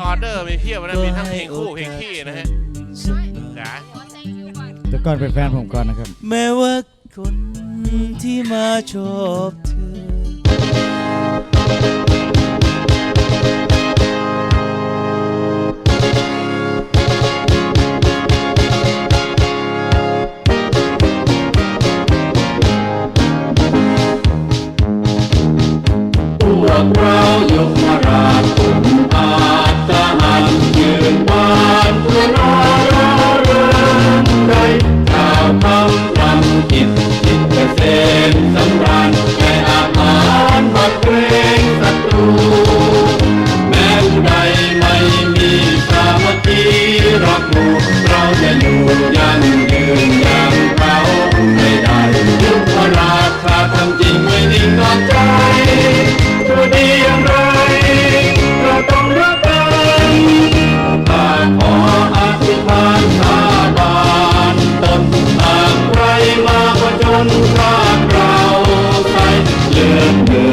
ออเดอร์มีเพียบนะมีทั้งเพลงคู่เพลงขี้นะฮะจ๋าแต่ก่อนเป็นแฟนผมก่อนนะครับ แม้ว่าคนที่มาชอบเธอ พวกเรายกมาราชกุมอา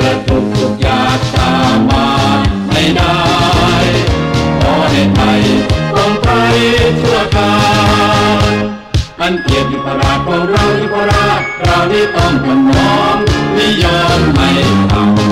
อดเลือทุกทุกอยากตามมาไม่ได้ขอให้ไทยต้องไทยชั่วการอันเกียรติยุพราชของเรายุพราชเรานี่ต้องทำน้อมไม่ยอมให้เขา